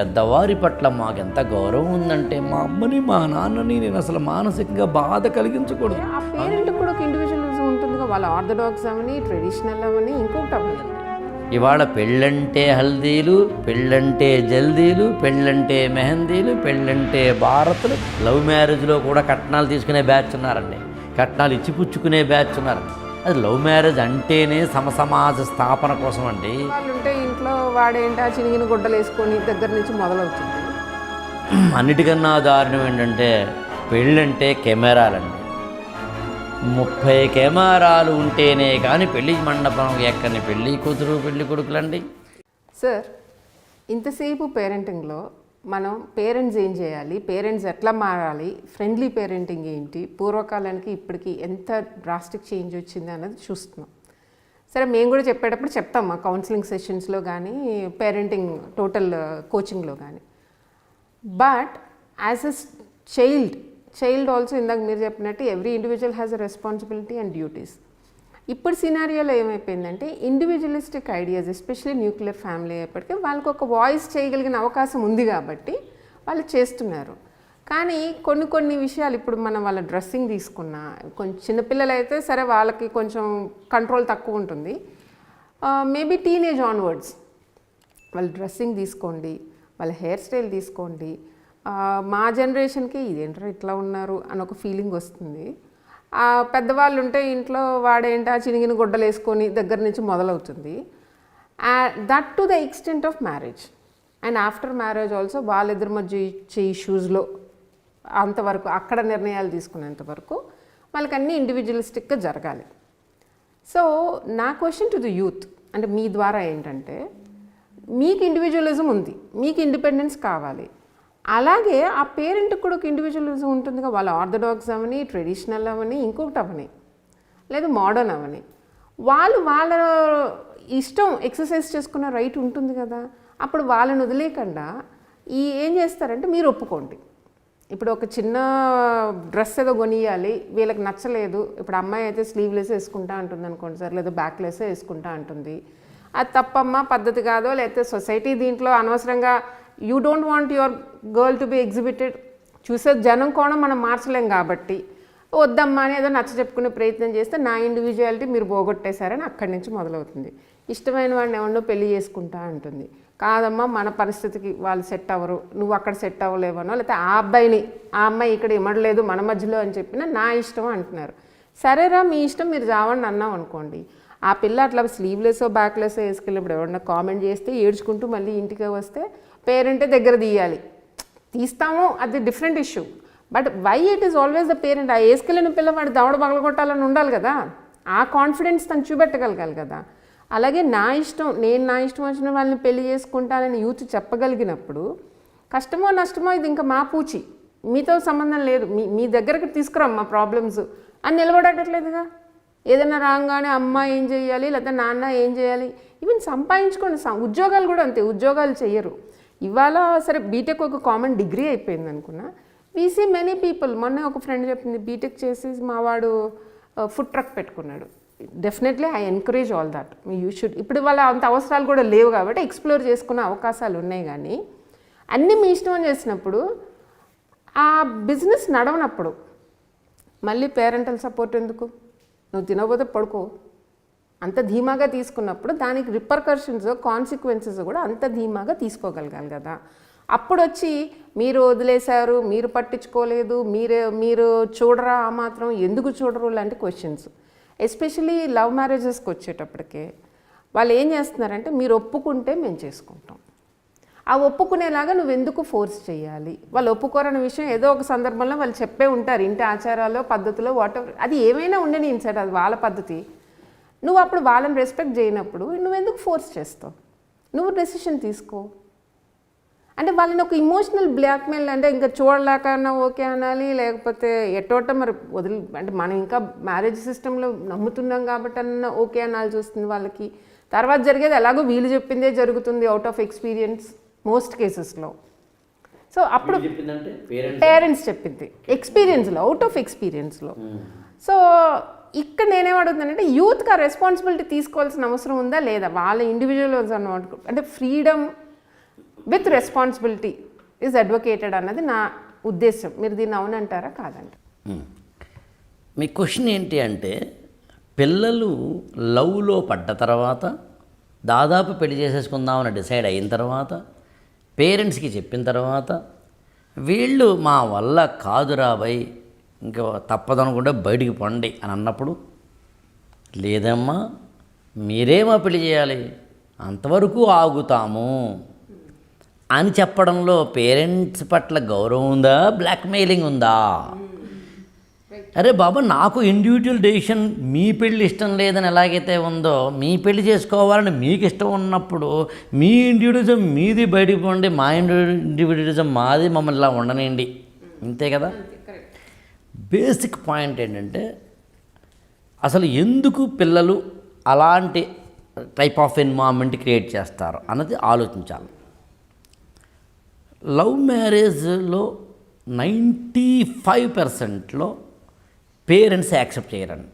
పెద్దవారి పట్ల మాకెంత గౌరవం ఉందంటే మా అమ్మని మా నాన్నని నేను అసలు మానసికంగా బాధ కలిగించకూడదు. ఆ పేరెంట్ కూడా ఒక ఇండివిజువలిజం ఉంటుందిగా. వాళ్ళ ఆర్థోడాక్స్ అవని ట్రెడిషనల్ అవని ఇంకొకటి అవని ఇవాళ పెళ్ళంటే హల్దీలు పెళ్ళంటే జల్దీలు పెళ్ళంటే మెహందీలు పెళ్ళంటే భారతులు లవ్ మ్యారేజ్లో కూడా కట్నాలు తీసుకునే బ్యాచ్ ఉన్నారండి. కట్నాలు ఇచ్చిపుచ్చుకునే బ్యాచ్ ఉన్నారు. అది లవ్ మ్యారేజ్ అంటేనే సమసమాజ స్థాపన కోసం అండి. వాళ్ళు ఉంటే ఇంట్లో వాడేంటి ఆ చినిగిన గుడ్డలు వేసుకొని దగ్గర నుంచి మొదలవుతుంది. అన్నిటికన్నా దారుణం ఏంటంటే పెళ్ళంటే కెమెరాలండి. ముప్పై కెమెరాలు ఉంటేనే కానీ పెళ్ళి మండపం ఎక్కని పెళ్ళి కూతురు పెళ్ళి కొడుకులండి. సార్ ఇంతసేపు పేరెంటింగ్లో మనం పేరెంట్స్ ఏం చేయాలి? పేరెంట్స్ ఎట్లా మారాలి? ఫ్రెండ్లీ పేరెంటింగ్ ఏంటి? పూర్వకాలానికి ఇప్పటికి ఎంత డ్రాస్టిక్ చేంజ్ వచ్చింది అన్నది చూస్తున్నాం. సరే మేము కూడా చెప్పేటప్పుడు చెప్తాం మా కౌన్సిలింగ్ సెషన్స్లో కానీ పేరెంటింగ్ టోటల్ కోచింగ్లో కానీ. But as a child child also ఇందాక మీరు చెప్పినట్టు every individual has a responsibility and duties. ఇప్పుడు సినారియోలో ఏమైపోయిందంటే individualistic ideas especially nuclear family అయ్యేప్పటికీ వాళ్ళకి ఒక వాయిస్ చేయగలిగిన అవకాశం ఉంది కాబట్టి వాళ్ళు చేస్తున్నారు. కానీ కొన్ని కొన్ని విషయాలు ఇప్పుడు మనం వాళ్ళ డ్రెస్సింగ్ తీసుకున్నా కొంచెం చిన్నపిల్లలు అయితే సరే వాళ్ళకి కొంచెం కంట్రోల్ తక్కువ ఉంటుంది. మేబీ టీనేజ్ ఆన్వర్డ్స్ వాళ్ళ డ్రెస్సింగ్ తీసుకోండి వాళ్ళ హెయిర్ స్టైల్ తీసుకోండి. మా జనరేషన్కి ఇదేంటారు ఇట్లా ఉన్నారు అని ఒక ఫీలింగ్ వస్తుంది. పెద్దవాళ్ళు ఉంటే ఇంట్లో వాడేంటా? చినిగిన గుడ్డలు వేసుకొని దగ్గర నుంచి మొదలవుతుంది. That to the extent of marriage and after marriage also వాళ్ళిద్దరి మధ్య ఇచ్చే ఇష్యూస్లో అంతవరకు అక్కడ నిర్ణయాలు తీసుకునేంత వరకు వాళ్ళకి అన్నీ ఇండివిజువలిస్టిక్గా జరగాలి. సో నా క్వశ్చన్ టు ది యూత్ అంటే మీ ద్వారా ఏంటంటే మీకు ఇండివిజువలిజం ఉంది మీకు ఇండిపెండెన్స్ కావాలి. అలాగే ఆ పేరెంట్ కూడా ఒక ఇండివిజువలిజం ఉంటుందిగా. వాళ్ళ ఆర్థడాక్స్ అవని ట్రెడిషనల్ అవని ఇంకొకటి అవని లేదా మోడర్న్ అవని. వాళ్ళు వాళ్ళ ఇష్టం ఎక్సర్సైజ్ చేసుకున్న రైట్ ఉంటుంది కదా. అప్పుడు వాళ్ళని వదిలేయకుండా ఈ ఏం చేస్తారంటే మీరు ఒప్పుకోండి. ఇప్పుడు ఒక చిన్న డ్రెస్ ఏదో కొనియాలి వీళ్ళకి నచ్చలేదు. ఇప్పుడు అమ్మాయి అయితే స్లీవ్లెస్ వేసుకుంటా అంటుంది అనుకోండి సార్ లేదా బ్యాక్లెస్ వేసుకుంటా అంటుంది. అది తప్పమ్మ పద్ధతి కాదో లేకపోతే సొసైటీ దీంట్లో అనవసరంగా you don't want your girl to be exhibited చూసే జనం కోణం మనం మార్చలేం కాబట్టి. వద్దమ్మా అని ఏదో నచ్చ చెప్పుకునే ప్రయత్నం చేస్తే నా ఇండివిజువాలిటీ మీరు పోగొట్టేశారని అక్కడి నుంచి మొదలవుతుంది. ఇష్టమైన వాడిని ఎవరినో పెళ్ళి చేసుకుంటా అంటుంది. కాదమ్మా మన పరిస్థితికి వాళ్ళు సెట్ అవ్వరు. నువ్వు అక్కడ సెట్ అవ్వలేవనో లేకపోతే ఆ అబ్బాయిని ఆ అమ్మాయి ఇక్కడ ఇమ్మడలేదు మన మధ్యలో అని చెప్పినా నా ఇష్టం అంటున్నారు. సరేరా మీ ఇష్టం మీరు చావండి అన్నాం అనుకోండి. ఆ పిల్ల అట్లా స్లీవ్లెస్ బ్యాక్లెస్ వేసుకెళ్ళినప్పుడు ఎవరన్నా కామెంట్ చేస్తే ఏడ్చుకుంటూ మళ్ళీ ఇంటికి వస్తే పేరెంటే దగ్గర తీయాలి. తీస్తాము అది different issue but why it is always the parent ఆ వేసుకెళ్ళిన పిల్లవాడు దవడ పగలగొట్టాలని ఉండాలి కదా. ఆ కాన్ఫిడెన్స్ తను చూపెట్టగలగాలి కదా. అలాగే నా ఇష్టం నేను నా ఇష్టం వచ్చిన వాళ్ళని పెళ్ళి చేసుకుంటానని యూత్ చెప్పగలిగినప్పుడు కష్టమో నష్టమో ఇది ఇంకా మా పూచి. మీతో సంబంధం లేదు. మీ మీ దగ్గరకు తీసుకురాం మా ప్రాబ్లమ్స్ అని నిలబడట్లేదుగా ఏదైనా రాగానే అమ్మ ఏం చేయాలి లేకపోతే నాన్న ఏం చేయాలి? ఈవెన్ సంపాదించుకోండి. ఉద్యోగాలు కూడా అంతే. ఉద్యోగాలు చేయరు ఇవాళ సరే బీటెక్ ఒక కామన్ డిగ్రీ అయిపోయింది అనుకున్నా. వీసీ మెనీ పీపుల్ మొన్న ఒక ఫ్రెండ్ చెప్పింది బీటెక్ చేసి మా వాడు ఫుడ్ ట్రక్ పెట్టుకున్నాడు. Definitely I encourage all that you should ఇప్పుడు వాళ్ళ అంత అవసరాలు కూడా లేవు కాబట్టి ఎక్స్ప్లోర్ చేసుకునే అవకాశాలు ఉన్నాయి కానీ అన్నీ మీ ఇష్టం చేసినప్పుడు ఆ బిజినెస్ నడవనప్పుడు మళ్ళీ పేరెంటల్ సపోర్ట్ ఎందుకు? నువ్వు తినకపోతే పడుకో. అంత ధీమాగా తీసుకున్నప్పుడు దానికి రిపర్కర్షన్స్ కాన్సిక్వెన్సెస్ కూడా అంత ధీమాగా తీసుకోగలగాలి కదా. అప్పుడు వచ్చి మీరు వదిలేశారు మీరు పట్టించుకోలేదు మీరు మీరు చూడరా ఆ మాత్రం ఎందుకు చూడరు లాంటి క్వశ్చన్స్ ఎస్పెషలీ లవ్ మ్యారేజెస్కి వచ్చేటప్పటికే వాళ్ళు ఏం చేస్తున్నారంటే మీరు ఒప్పుకుంటే మేము చేసుకుంటాం. ఆ ఒప్పుకునేలాగా నువ్వు ఎందుకు ఫోర్స్ చేయాలి? వాళ్ళు ఒప్పుకోరని విషయం ఏదో ఒక సందర్భంలో వాళ్ళు చెప్పే ఉంటారు ఇంటి ఆచారాలు పద్ధతిలో వాట్ అది ఏమైనా ఉండని ఇన్సైడ్ అది వాళ్ళ పద్ధతి. నువ్వు అప్పుడు వాళ్ళని రెస్పెక్ట్ చేయనప్పుడు నువ్వు ఎందుకు ఫోర్స్ చేస్తావు? నువ్వు డెసిషన్ తీసుకో. అంటే వాళ్ళని ఒక ఇమోషనల్ బ్లాక్మెయిల్ అంటే ఇంకా చూడలేకన్నా ఓకే అనాలి లేకపోతే ఎటోట మరి వదిలి అంటే మనం ఇంకా మ్యారేజ్ సిస్టంలో నమ్ముతున్నాం కాబట్టి అన్న ఓకే అనాల్సి వస్తుంది వాళ్ళకి. తర్వాత జరిగేది ఎలాగో వీళ్ళు చెప్పిందే జరుగుతుంది అవుట్ ఆఫ్ ఎక్స్పీరియన్స్ మోస్ట్ కేసెస్లో సో అప్పుడు పేరెంట్స్ చెప్పింది. ఎక్స్పీరియన్స్లో అవుట్ ఆఫ్ ఎక్స్పీరియన్స్లో సో ఇక్కడ నేనేమడుగుతానంటే యూత్కి ఆ రెస్పాన్సిబిలిటీ తీసుకోవాల్సిన అవసరం ఉందా లేదా? వాళ్ళ ఇండివిజువల్ అంటే freedom with responsibility is advocated అన్నది నా ఉద్దేశం. మీరు దీన్ని అవునంటారా? కాదంట మీ క్వశ్చన్ ఏంటి అంటే పిల్లలు లవ్లో పడ్డ తర్వాత దాదాపు పెళ్ళి చేసేసుకుందామని డిసైడ్ అయిన తర్వాత పేరెంట్స్కి చెప్పిన తర్వాత వీళ్ళు మా వల్ల కాదురా బై ఇంకా తప్పదనుకుంటే బయటికి పండి అని అన్నప్పుడు లేదమ్మా మీరే మా పెళ్ళి చేయాలి అంతవరకు ఆగుతాము అని చెప్పడంలో పేరెంట్స్ పట్ల గౌరవం ఉందా బ్లాక్మెయిలింగ్ ఉందా? అరే బాబా నాకు ఇండివిజువల్ డెసిషన్ మీ పెళ్ళి ఇష్టం లేదని ఎలాగైతే ఉందో మీ పెళ్ళి చేసుకోవాలని మీకు ఇష్టం ఉన్నప్పుడు మీ ఇండివిజువలిజం మీది బయటికి పోండి మా ఇండివిజువలిజం మాది మమ్మల్ని ఇలా ఉండనండి అంతే కదా? బేసిక్ పాయింట్ ఏంటంటే అసలు ఎందుకు పిల్లలు అలాంటి టైప్ ఆఫ్ ఎన్వామెంట్ క్రియేట్ చేస్తారు అన్నది ఆలోచించాలి. లవ్ మ్యారేజ్లో నైంటీ ఫైవ్ పర్సెంట్లో పేరెంట్స్ యాక్సెప్ట్ చేయరండి.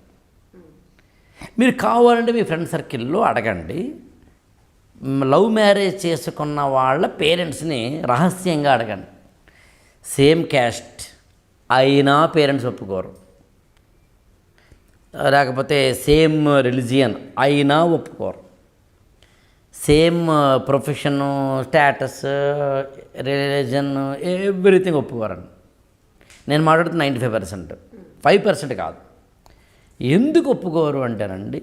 మీరు కావాలంటే మీ ఫ్రెండ్ సర్కిల్లో అడగండి. లవ్ మ్యారేజ్ చేసుకున్న వాళ్ళ పేరెంట్స్ని రహస్యంగా అడగండి. సేమ్ క్యాస్ట్ అయినా పేరెంట్స్ ఒప్పుకోరు. లేకపోతే సేమ్ రిలిజియన్ అయినా ఒప్పుకోరు. Same profession status religion everything ఒప్పుకోరండి. నేను మాట్లాడుతున్న ninety five percent. Five percent కాదు. ఎందుకు ఒప్పుకోరు అంటేనండి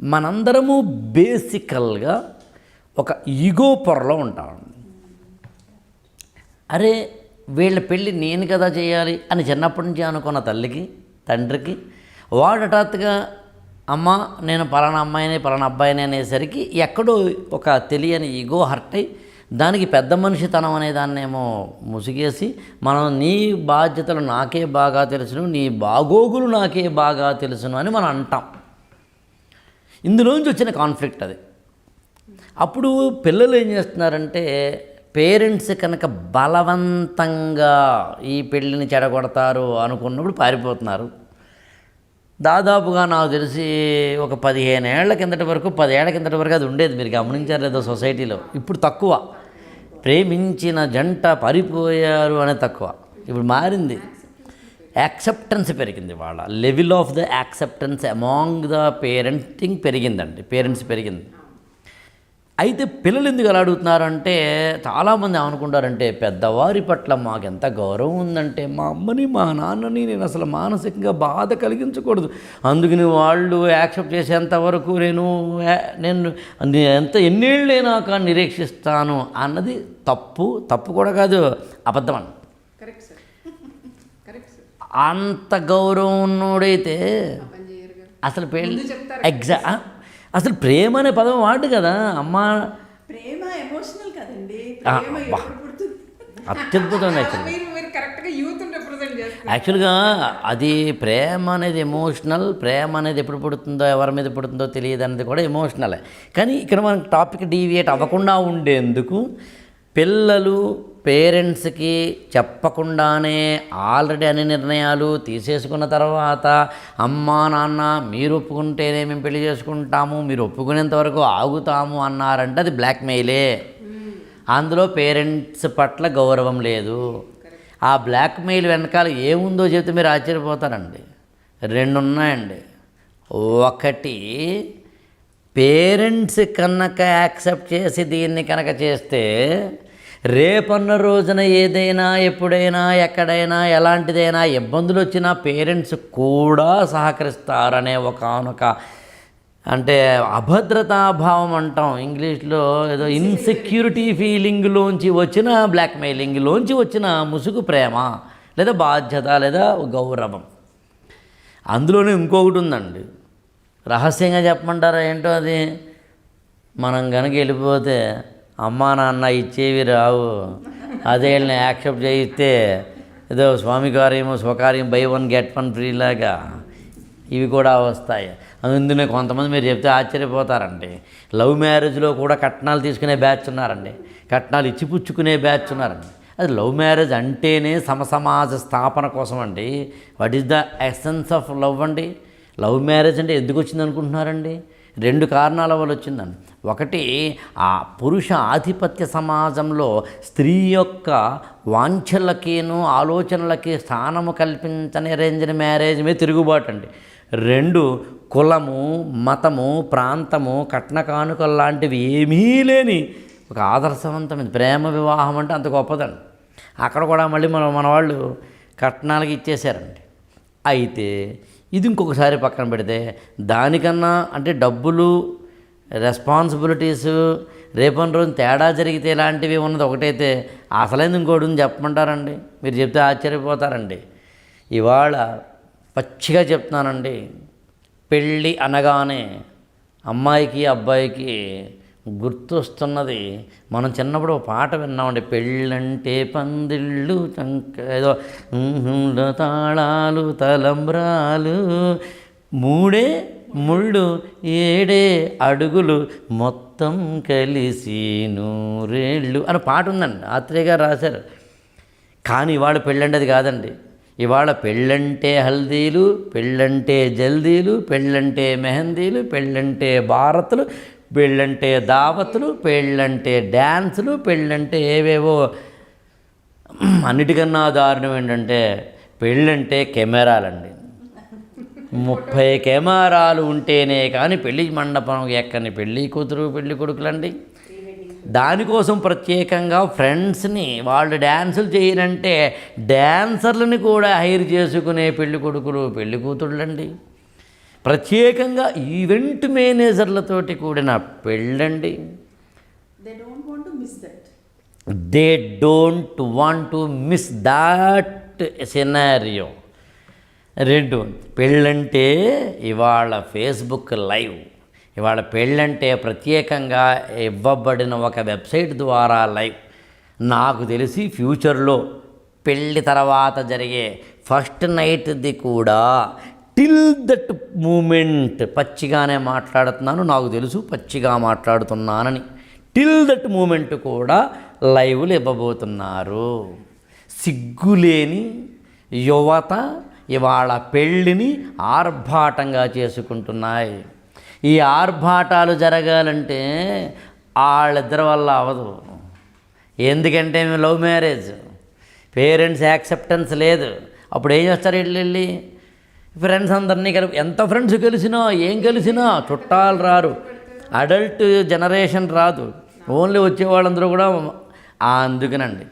మనందరము బేసికల్గా ఒక ఈగో పొరలో ఉంటామండి. అరే వీళ్ళ పెళ్ళి నేను కదా చేయాలి అని చిన్నప్పటి నుంచి అనుకున్న తల్లికి తండ్రికి వాడు హఠాత్తుగా అమ్మ నేను పలానా అమ్మాయిని పలానా అబ్బాయిని అనేసరికి ఎక్కడో ఒక తెలియని ఈగో హర్ట్ అయి దానికి పెద్ద మనిషితనం అనే దాన్నేమో ముసిగేసి మనం నీ బాధ్యతలు నాకే బాగా తెలుసును నీ బాగోగులు నాకే బాగా తెలుసును అని మనం అంటాం. ఇందులోంచి వచ్చిన కాన్ఫ్లిక్ట్ అది. అప్పుడు పిల్లలు ఏం చేస్తున్నారంటే పేరెంట్స్ కనుక బలవంతంగా ఈ పెళ్ళిని చెడగొడతారు అనుకున్నప్పుడు పారిపోతున్నారు. దాదాపుగా నాకు తెలిసి ఒక పదిహేను ఏళ్ళ కిందటి వరకు పదేళ్ళ కిందటి వరకు అది ఉండేది. మీరు గమనించారు లేదో సొసైటీలో. ఇప్పుడు తక్కువ. ప్రేమించిన జంట పారిపోయారు అనేది తక్కువ. ఇప్పుడు మారింది. యాక్సెప్టెన్స్ పెరిగింది వాళ్ళ. Level of the acceptance among the parenting పెరిగిందండి. పేరెంట్స్ పెరిగింది. అయితే పిల్లలు ఎందుకు అలా అడుగుతున్నారంటే చాలామంది ఏమనుకుంటారంటే పెద్దవారి పట్ల మాకు ఎంత గౌరవం ఉందంటే మా అమ్మని మా నాన్నని నేను అసలు మానసికంగా బాధ కలిగించకూడదు. అందుకని వాళ్ళు యాక్సెప్ట్ చేసేంత వరకు నేను నేను ఎంత ఎన్నేళ్ళైనా కానీ నిరీక్షిస్తాను అన్నది తప్పు తప్పు కూడా కాదు అబద్ధం సార్. అంత గౌరవం ఉన్నోడైతే అసలు పెళ్ళి ఎగ్జా అసలు ప్రేమ అనే పదం వాడు కదా అమ్మ. ప్రేమ ఎమోషనల్ కదండి. అత్యద్భుతం యాక్చువల్గా అది ప్రేమ అనేది ఎమోషనల్ ప్రేమ అనేది ఎప్పుడు పుడుతుందో ఎవరి మీద పుడుతుందో తెలియదు అనేది కూడా ఎమోషనలే కానీ ఇక్కడ మనకి టాపిక్ డీవియేట్ అవ్వకుండా ఉండేందుకు పిల్లలు పేరెంట్స్కి చెప్పకుండానే ఆల్రెడీ అన్ని నిర్ణయాలు తీసేసుకున్న తర్వాత అమ్మా నాన్న మీరు ఒప్పుకుంటేనే మేము పెళ్ళి చేసుకుంటాము మీరు ఒప్పుకునేంత వరకు ఆగుతాము అన్నారంటే అది బ్లాక్మెయిలే. అందులో పేరెంట్స్ పట్ల గౌరవం లేదు. ఆ బ్లాక్మెయిల్ వెనకాల ఏముందో చెబితే మీరు ఆశ్చర్యపోతారండి. రెండు ఉన్నాయండి ఒకటి పేరెంట్స్ కనుక యాక్సెప్ట్ చేసి దీన్ని కనుక చేస్తే రేపన్న రోజున ఏదైనా ఎప్పుడైనా ఎక్కడైనా ఎలాంటిదైనా ఇబ్బందులు వచ్చినా పేరెంట్స్ కూడా సహకరిస్తారనే ఒకనొక అంటే అభద్రతాభావం అంటాం. ఇంగ్లీష్లో ఏదో ఇన్సెక్యూరిటీ ఫీలింగ్లోంచి వచ్చిన బ్లాక్మెయిలింగ్లోంచి వచ్చిన ముసుగు ప్రేమ లేదా బాధ్యత లేదా గౌరవం. అందులోనే ఇంకొకటి ఉందండి రహస్యంగా చెప్పమంటారా ఏంటో అది? మనం కనుక వెళ్ళిపోతే అమ్మా నాన్న ఇచ్చేవి రావు. అదేళ్ళని యాక్సెప్ట్ చేయిస్తే ఏదో స్వామి కార్యము స్వకార్యం buy one get one free లాగా ఇవి కూడా వస్తాయి. అందుకనే కొంతమంది మీరు చెప్తే ఆశ్చర్యపోతారండి. లవ్ మ్యారేజ్లో కూడా కట్నాలు తీసుకునే బ్యాచ్ ఉన్నారండి. కట్నాలు ఇచ్చిపుచ్చుకునే బ్యాచ్ ఉన్నారండి. అది లవ్ మ్యారేజ్ అంటేనే సమసమాజ స్థాపన కోసం అండి what is the essence of love అండి? లవ్ మ్యారేజ్ అంటే ఎందుకు వచ్చింది అనుకుంటున్నారండి రెండు కారణాల వల్ల వచ్చిందండి. ఒకటి ఆ పురుష ఆధిపత్య సమాజంలో స్త్రీ యొక్క వాంఛలకేను ఆలోచనలకి స్థానము కల్పించని అరేంజ్డ్ మ్యారేజ్ మీద తిరుగుబాటు అండి. రెండు కులము మతము ప్రాంతము కట్న కానుకలు లాంటివి ఏమీ లేని ఒక ఆదర్శవంతమైన ప్రేమ వివాహం అంటే అంత గొప్పదండి. అక్కడ కూడా మళ్ళీ మన మన వాళ్ళు కట్నాలకి ఇచ్చేశారండి. అయితే ఇది ఇంకొకసారి పక్కన పెడితే దానికన్నా అంటే డబ్బులు రెస్పాన్సిబిలిటీస్ రేపటి రోజు తేడా జరిగితే ఇలాంటివి ఉన్నది ఒకటైతే అసలైంది ఇంకోటి ఉంది చెప్పమంటారండి? మీరు చెప్తే ఆశ్చర్యపోతారండి. ఇవాళ పచ్చిగా చెప్తున్నానండి. పెళ్ళి అనగానే అమ్మాయికి అబ్బాయికి గుర్తొస్తున్నది. మనం చిన్నప్పుడు ఒక పాట విన్నామండి. పెళ్ళంటే పందిళ్ళు చంక ఏదో తాళాలు తలంబ్రాలు మూడే ముళ్ళు ఏడే అడుగులు మొత్తం కలిసి నూరేళ్ళు అని పాట ఉందండి. ఆత్రేయ గారు రాశారు. కానీ ఇవాళ పెళ్ళండది కాదండి. ఇవాళ పెళ్ళంటే హల్దీలు పెళ్ళంటే జల్దీలు పెళ్ళంటే మెహందీలు పెళ్ళంటే భారత్లు పెళ్ళంటే దావతులు పెళ్ళంటే డ్యాన్సులు పెళ్ళంటే ఏవేవో అన్నిటికన్నా దారుణం ఏంటంటే పెళ్ళంటే కెమెరాలండి. ముప్పై కెమెరాలు ఉంటేనే కానీ పెళ్ళి మండపం ఎక్కని పెళ్ళి కూతురు పెళ్ళి కొడుకులండి. దానికోసం ప్రత్యేకంగా ఫ్రెండ్స్ని వాళ్ళు డ్యాన్సులు చేయనంటే డ్యాన్సర్లని కూడా హైర్ చేసుకునే పెళ్ళి కొడుకులు పెళ్ళి కూతుళ్ళండి. ప్రత్యేకంగా ఈవెంట్ మేనేజర్లతోటి కూడిన పెళ్ళండి. They don't want to miss that they don't want to miss that scenario రెండు పెళ్ళంటే ఇవాళ ఫేస్బుక్ లైవ్. ఇవాళ పెళ్ళంటే ప్రత్యేకంగా ఇవ్వబడిన ఒక వెబ్సైట్ ద్వారా లైవ్. నాకు తెలిసి ఫ్యూచర్లో పెళ్ళి తర్వాత జరిగే ఫస్ట్ నైట్ది కూడా టిల్ దట్ మూమెంట్ పచ్చిగానే మాట్లాడుతున్నాను నాకు తెలుసు పచ్చిగా మాట్లాడుతున్నానని. టిల్ దట్ మూమెంట్ కూడా లైవ్లు ఇవ్వబోతున్నారు. సిగ్గులేని యువత ఇవాళ పెళ్ళిని ఆర్భాటంగా చేసుకుంటున్నాయి. ఈ ఆర్భాటాలు జరగాలంటే వాళ్ళిద్దరి వల్ల అవదు ఎందుకంటే లవ్ మ్యారేజ్. పేరెంట్స్ యాక్సెప్టెన్స్ లేదు. అప్పుడు ఏం చేస్తారు వెళ్ళి వెళ్ళి? ఫ్రెండ్స్ అందరినీ కలిపి ఎంత ఫ్రెండ్స్ కలిసినా ఏం కలిసినా చుట్టాలు రారు. అడల్ట్ జనరేషన్ రాదు. ఓన్లీ వచ్చే వాళ్ళందరూ కూడా అందుకనండి.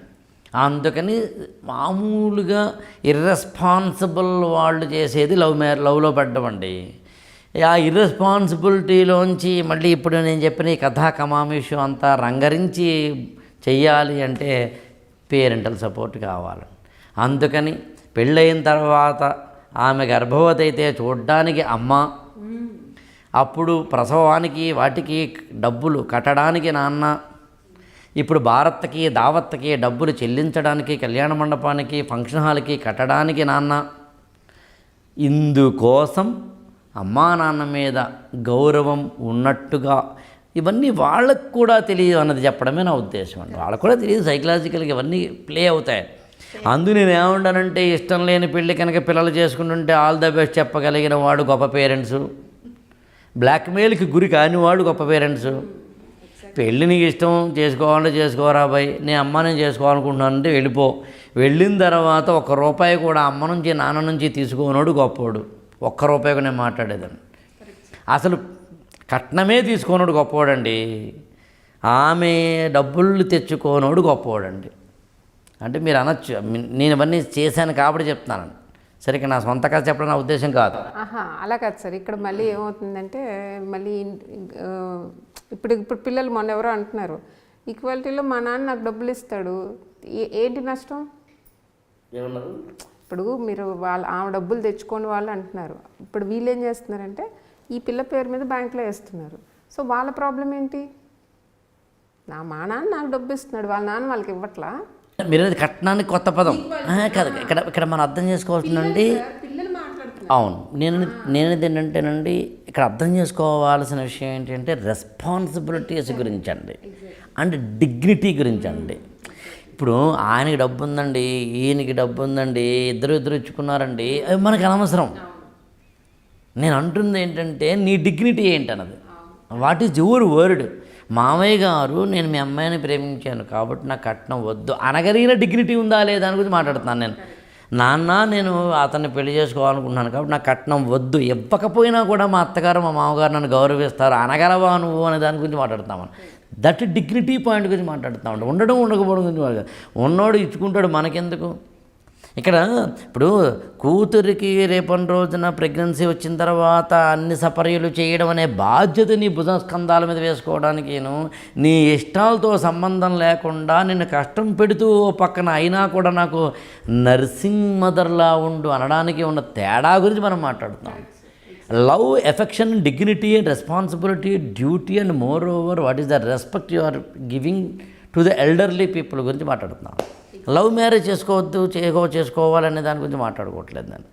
అందుకని మామూలుగా ఇర్రెస్పాన్సిబుల్ వాళ్ళు చేసేది లవ్ మ్యార్ లవ్లో పడ్డమండి ఆ ఇర్రెస్పాన్సిబిలిటీలోంచి మళ్ళీ ఇప్పుడు నేను చెప్పిన ఈ కథా కమామిషు అంతా రంగరించి చెయ్యాలి అంటే పేరెంటల్ సపోర్ట్ కావాలి. అందుకని పెళ్ళయిన తర్వాత ఆమె గర్భవతి అయితే చూడ్డానికి అమ్మ. అప్పుడు ప్రసవానికి వాటికి డబ్బులు కట్టడానికి నాన్న. ఇప్పుడు భారత్కి దావత్కి డబ్బులు చెల్లించడానికి కళ్యాణ మండపానికి ఫంక్షన్ హాల్కి కట్టడానికి నాన్న. ఇందుకోసం అమ్మా నాన్న మీద గౌరవం ఉన్నట్టుగా ఇవన్నీ వాళ్ళకు కూడా తెలియదు అన్నది చెప్పడమే నా ఉద్దేశం అండి. వాళ్ళకు కూడా తెలియదు సైకలాజికల్గా ఇవన్నీ ప్లే అవుతాయి. అందు నేను ఏమంటానంటే ఇష్టం లేని పెళ్ళి కనుక పిల్లలు చేసుకుంటుంటే ఆల్ ద బెస్ట్ చెప్పగలిగిన వాడు గొప్ప పేరెంట్స్ బ్లాక్మెయిల్కి గురి కాని వాడు గొప్ప పేరెంట్స్ పెళ్ళి నీకు ఇష్టం చేసుకోవాలంటే చేసుకోరా బాయ్ నేను అమ్మ నేను చేసుకోవాలనుకుంటున్నాను అంటే వెళ్ళిపో. వెళ్ళిన తర్వాత ఒక్క రూపాయి కూడా అమ్మ నుంచి నాన్న నుంచి తీసుకోనోడు గొప్పోడు. ఒక్క రూపాయి నేను మాట్లాడేదాన్ని. అసలు కట్నమే తీసుకోనోడు గొప్పవాడండి ఆమె డబ్బులు తెచ్చుకోనోడు గొప్పవాడండి అంటే మీరు అనొచ్చు నేను ఇవన్నీ చేశాను కాబట్టి చెప్తున్నాను సరే నా సొంత కథ చెప్పడం నా ఉద్దేశం కాదు. ఆహా అలా కాదు సార్. ఇక్కడ మళ్ళీ ఏమవుతుందంటే మళ్ళీ ఇప్పుడు ఇప్పుడు పిల్లలు మొన్న ఎవరో అంటున్నారు ఈక్వాలిటీలో మా నాన్న నాకు డబ్బులు ఇస్తాడు ఏ- ఏంటి నష్టం? ఏమన్నారు? ఇప్పుడు మీరు వాళ్ళ ఆమె డబ్బులు తెచ్చుకోని వాళ్ళు అంటున్నారు. ఇప్పుడు వీళ్ళు ఏం చేస్తున్నారంటే ఈ పిల్ల పేరు మీద బ్యాంక్లో వేస్తున్నారు. సో వాళ్ళ ప్రాబ్లం ఏంటి? నా మా నాన్న నాకు డబ్బు ఇస్తున్నాడు వాళ్ళ నాన్న వాళ్ళకి ఇవ్వట్లా? మీరు అనేది కట్నానికి కొత్త పదం. ఆ, కాదు ఇక్కడ ఇక్కడ మనం అర్థం చేసుకోవాల్సిందండి పిల్లలు మాట్లాడుతున్నారు. అవును. నేను నేను ఏంటంటేనండి ఇక్కడ అర్థం చేసుకోవాల్సిన విషయం ఏంటంటే రెస్పాన్సిబిలిటీస్ గురించి అండి అండ్ డిగ్నిటీ గురించి అండి ఇప్పుడు ఆయనకి డబ్బు ఉందండి ఈయనకి డబ్బు ఉందండి ఇద్దరు ఇద్దరు ఇచ్చుకున్నారండి అవి మనకు అనవసరం. నేను అంటుంది ఏంటంటే నీ డిగ్నిటీ ఏంటన్నది. వాట్ ఈజ్ యువర్ వర్డ్ మామయ్య గారు నేను మీ అమ్మాయిని ప్రేమించాను కాబట్టి నాకు కట్నం వద్దు అనగలిగిన డిగ్నిటీ ఉందా లేదా అని గురించి మాట్లాడుతున్నాను నేను. నాన్న నేను అతన్ని పెళ్ళి చేసుకోవాలనుకుంటున్నాను కాబట్టి నా కట్నం వద్దు. ఇవ్వకపోయినా కూడా మా అత్తగారు మా మామగారు నన్ను గౌరవిస్తారు. అనగలవా నువ్వు అనే దాని గురించి మాట్లాడుతాము దట్ డిగ్నిటీ పాయింట్ గురించి మాట్లాడుతామంట ఉండడం ఉండకపోవడం గురించి మాట్లాడు ఉన్నోడు ఇచ్చుకుంటాడు మనకెందుకు? ఇక్కడ ఇప్పుడు కూతురికి రేపటి రోజున ప్రెగ్నెన్సీ వచ్చిన తర్వాత అన్ని సపర్యలు చేయడం అనే బాధ్యత నీ భుజ స్కంధాల మీద వేసుకోవడానికిను నీ ఇష్టాలతో సంబంధం లేకుండా నిన్ను కష్టం పెడుతూ పక్కన అయినా కూడా నాకు నర్సింగ్ మదర్లా ఉండు అనడానికి ఉన్న తేడా గురించి మనం మాట్లాడుతున్నాం. Love affection dignity and responsibility duty and moreover what is the respect you are giving to the elderly people గురించి మాట్లాడుతున్నాం. లవ్ మ్యారేజ్ చేసుకోవద్దు చేసుకో చేసుకోవాలనే దాని గురించి మాట్లాడుకోవట్లేదు నేను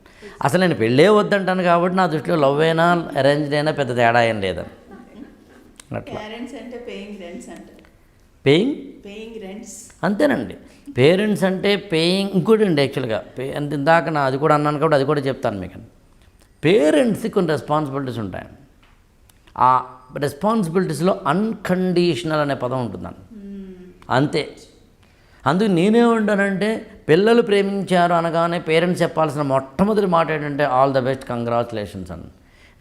అసలు నేను పెళ్ళే వద్దంటాను కాబట్టి నా దృష్టిలో లవ్ అయినా అరేంజ్డ్ అయినా పెద్ద తేడా ఏం లేదని. అట్లా. పేయింగ్ రెంట్స్ అంటారు. పేయింగ్ పేయింగ్ రెంట్స్ అంతేనండి. పేరెంట్స్ అంటే పేయింగ్ ఇంకోటి అండి యాక్చువల్గా పే అంత ఇందాక నా అది కూడా అన్నాను కాబట్టి అది కూడా చెప్తాను మీకు పేరెంట్స్కి కొన్ని రెస్పాన్సిబిలిటీస్ ఉంటాయి. ఆ రెస్పాన్సిబిలిటీస్లో అన్కండిషనల్ అనే పదం ఉంటుందండి అంతే. అందుకు నేనేమంటానంటే పిల్లలు ప్రేమించారు అనగానే పేరెంట్స్ చెప్పాల్సిన మొట్టమొదటి మాట ఏంటంటే ఆల్ ద బెస్ట్ కంగ్రాచులేషన్స్ అని.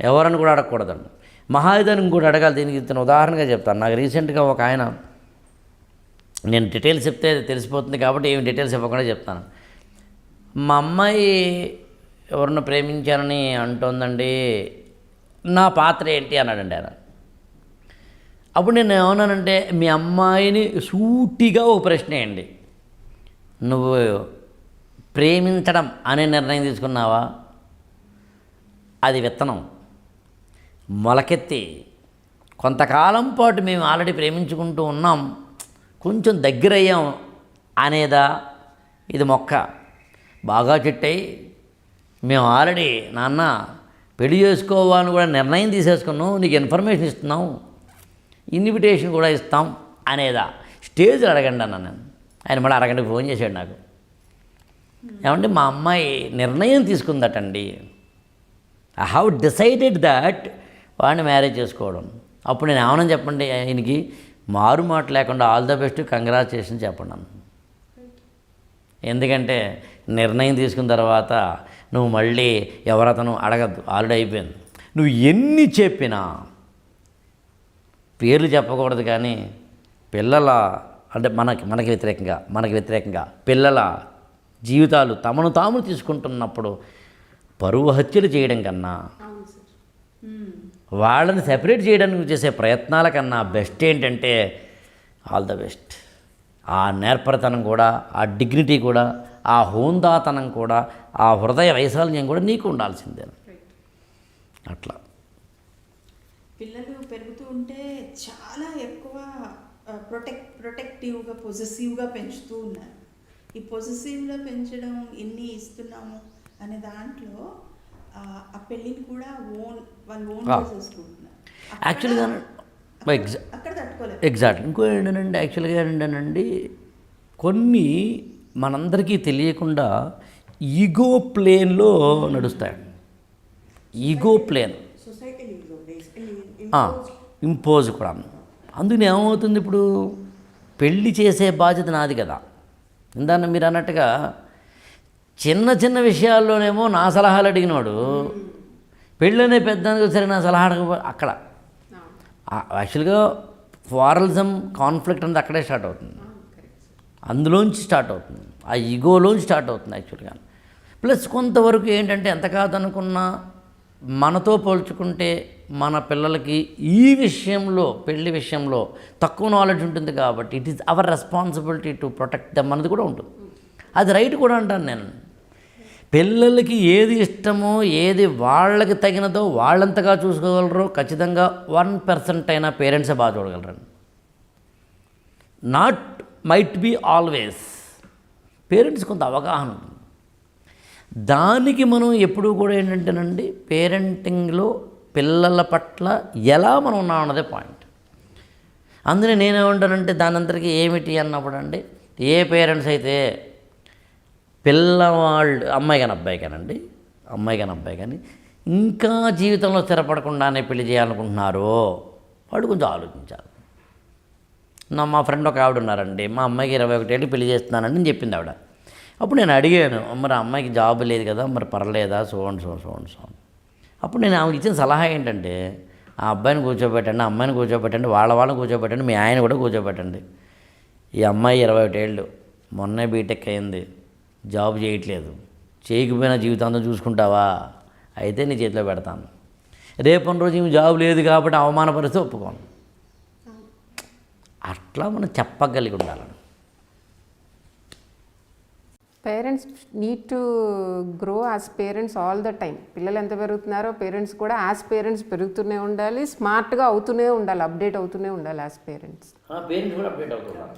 ఎవరని కూడా అడగకూడదండి. మహాయుధాన్ని కూడా అడగాలి దీనికి ఇతను ఉదాహరణగా చెప్తాను. నాకు రీసెంట్గా ఒక ఆయన నేను డీటెయిల్స్ చెప్తే తెలిసిపోతుంది కాబట్టి ఏమి డీటెయిల్స్ ఇవ్వకుండా చెప్తాను. మా అమ్మాయి ఎవరిని ప్రేమించారని అంటోందండి నా పాత్ర ఏంటి? అన్నాడండి ఆయన. అప్పుడు నేను ఏమన్నానంటే మీ అమ్మాయిని సూటిగా ఒక ప్రశ్న వేయండి. నువ్వు ప్రేమించడం అనే నిర్ణయం తీసుకున్నావా? అది విత్తనం. మొలకెత్తి కొంతకాలం పాటు మేము ఆల్రెడీ ప్రేమించుకుంటూ ఉన్నాం. కొంచెం దగ్గరయ్యాం అనేదా? ఇది మొక్క. బాగా చెట్టయి. మేము ఆల్రెడీ నాన్న పెళ్ళి చేసుకోవాలని కూడా నిర్ణయం తీసేసుకున్నాం. నీకు ఇన్ఫర్మేషన్ ఇస్తున్నాం. ఇన్విటేషన్ కూడా ఇస్తాం అనేదా. స్టేజ్ అడగండి అన్న నేను ఆయన మళ్ళీ అరగంటకి ఫోన్ చేశాడు నాకు. ఏమంటే మా అమ్మాయి నిర్ణయం తీసుకుందటండి. ఐ హ్యావ్ డిసైడెడ్ దట్ వాడిని మ్యారేజ్ చేసుకోవడం. అప్పుడు నేను ఏమన్నా చెప్పండి ఆయనకి? మారు మాట లేకుండా ఆల్ ద బెస్ట్ కంగ్రాచులేషన్ చెప్పండి అన్న. ఎందుకంటే నిర్ణయం తీసుకున్న తర్వాత నువ్వు మళ్ళీ ఎవరతను అడగద్దు. ఆల్రెడీ అయిపోయింది. నువ్వు ఎన్ని చెప్పినా పేర్లు చెప్పకూడదు కానీ పిల్లల అంటే మనకి మనకి వ్యతిరేకంగా మనకి వ్యతిరేకంగా పిల్లల జీవితాలు తమను తాము తీసుకుంటున్నప్పుడు పరువు హత్యలు చేయడం కన్నా వాళ్ళని సెపరేట్ చేయడానికి చేసే ప్రయత్నాల కన్నా బెస్ట్ ఏంటంటే ఆల్ ద బెస్ట్. ఆ నేర్పరితనం కూడా ఆ డిగ్నిటీ కూడా ఆ హోందాతనం కూడా ఆ హృదయ వైశాల్యం కూడా నీకు ఉండాల్సిందే. అట్లా. పిల్లలు పెరుగుతూ ఉంటే చాలా ఎక్కువ ప్రొటెక్ట్ ప్రొటెక్టివ్గా పొజెసివ్గా పెంచుతూ ఉన్నారు. ఈ పొజెసివ్గా పెంచడం ఎన్ని ఇస్తున్నాము అనే దాంట్లో ఆ, పెళ్ళిని కూడా ఓన్ వాళ్ళు ఓన్. చేసుకుంటున్నారు యాక్చువల్గా అక్కడ- తట్టుకోలేదు ఎగ్జాక్ట్ ఇంకో ఏంటంటే యాక్చువల్గా ఏంటంటే కొన్ని మనందరికీ తెలియకుండా ఈగో ప్లేన్లో నడుస్తాయి ఈగో ప్లేన్ ఇంపోజ్ కూడా. అందుకని ఏమవుతుంది ఇప్పుడు? పెళ్ళి చేసే బాధ్యత నాది కదా. ఇందాక మీరు అన్నట్టుగా చిన్న చిన్న విషయాల్లోనేమో నా సలహాలు అడిగినవాడు పెళ్ళనే పెద్ద సరే నా సలహా అడగ అక్కడ. యాక్చువల్గా ఫారలిజం కాన్ఫ్లిక్ట్ అనేది అక్కడే స్టార్ట్ అవుతుంది. అందులోంచి స్టార్ట్ అవుతుంది. ఆ ఈగోలోంచి స్టార్ట్ అవుతుంది యాక్చువల్గా. ప్లస్ కొంతవరకు ఏంటంటే ఎంత కాదనుకున్నా మనతో పోల్చుకుంటే మన పిల్లలకి ఈ విషయంలో పెళ్ళి విషయంలో తక్కువ నాలెడ్జ్ ఉంటుంది కాబట్టి it is our responsibility to protect them అన్నది కూడా ఉంటుంది. అది రైట్ కూడా అంటాను నేను. పిల్లలకి ఏది ఇష్టమో ఏది వాళ్ళకి తగినదో వాళ్ళంతగా చూసుకోగలరో. ఖచ్చితంగా వన్ పర్సెంట్ అయినా పేరెంట్సే బాగా చూడగలరండి. Not might be always parents కొంత అవగాహన ఉంటుంది. దానికి మనం ఎప్పుడూ కూడా ఏంటంటేనండి పేరెంటింగ్లో పిల్లల పట్ల ఎలా మనం ఉన్నాం అన్నదే పాయింట్. అందుకే నేనేమంటానంటే దాని అంతటికీ ఏమిటి అన్నప్పుడు అండి ఏ పేరెంట్స్ అయితే పిల్లవాళ్ళు అమ్మాయి కానీ అబ్బాయి కానండి అమ్మాయి కానీ అబ్బాయి కానీ ఇంకా జీవితంలో స్థిరపడకుండానే పెళ్ళి చేయాలనుకుంటున్నారో వాడు కొంచెం ఆలోచించాలి. నా మా ఫ్రెండ్ ఒక ఆవిడ ఉన్నారండి మా అమ్మాయికి ఇరవై ఒకటేళ్ళు పెళ్ళి చేస్తున్నానని చెప్పింది ఆవిడ. అప్పుడు నేను అడిగాను మరి అమ్మాయికి జాబ్ లేదు కదా మరి పర్లేదా సోన్ సో సోన్ సో అప్పుడు నేను ఆమెకి ఇచ్చిన సలహా ఏంటంటే ఆ అబ్బాయిని కూర్చోబెట్టండి ఆ అమ్మాయిని కూర్చోబెట్టండి వాళ్ళ వాళ్ళని కూర్చోబెట్టండి మీ ఆయన కూడా కూర్చోబెట్టండి. ఈ అమ్మాయి ఇరవై ఒకటేళ్ళు మొన్నే బీటెక్ అయింది జాబ్ చేయట్లేదు చేయకపోయినా జీవితాంతం చూసుకుంటావా? అయితే నీ చేతిలో పెడతాను. రేపటి రోజు ఈమె జాబ్ లేదు కాబట్టి అవమానపరిస్తే ఒప్పుకోను. అట్లా మనం చెప్పగలిగి ఉండాలి parents need to grow as parents all the time పిల్లలు ఎంత పెరుగుతున్నారో పేరెంట్స్ కూడా యాజ్ పేరెంట్స్ పెరుగుతూనే ఉండాలి స్మార్ట్గా అవుతూనే ఉండాలి అప్డేట్ అవుతూనే ఉండాలి యాజ్ పేరెంట్స్ పేరెంట్స్ కూడా అప్డేట్ అవుతున్నారు